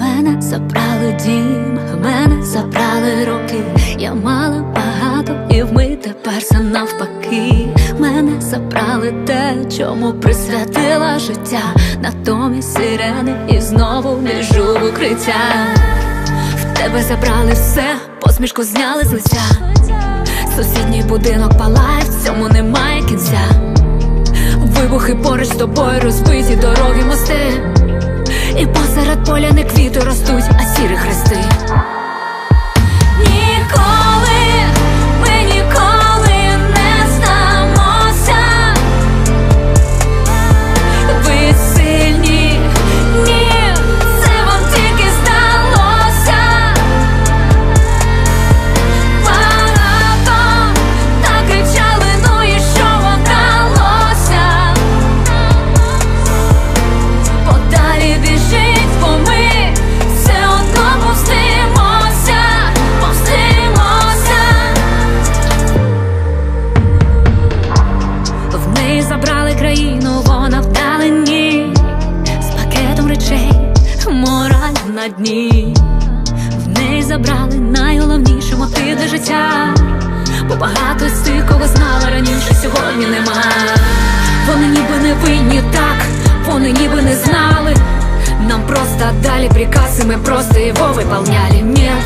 Мене забрали дім, мене забрали роки, я мала багато, і ми тепер все навпаки. Мене забрали те, чому присвятила життя, натомість сирени і знову лежу в укриття. В тебе забрали все, посмішку зняли з лиця. Сусідній будинок палає, в цьому немає кінця. Вибухи поруч з тобою розбиті дороги мости. І посеред поля не квіти ростуть, а сірі на дні. В неї забрали найголовніші мотиви життя. Бо багато з тих, кого знала раніше, сьогодні нема. Вони ніби не винні так, вони ніби не знали. Нам просто дали приказ, и мы просто его выполняли. Нет,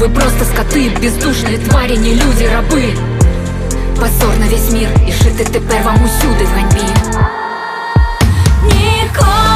вы просто скоты, бездушные твари, не люди, рабы. Позор на весь мір, і жити тепер вам усюди в ганьбі. Ніколи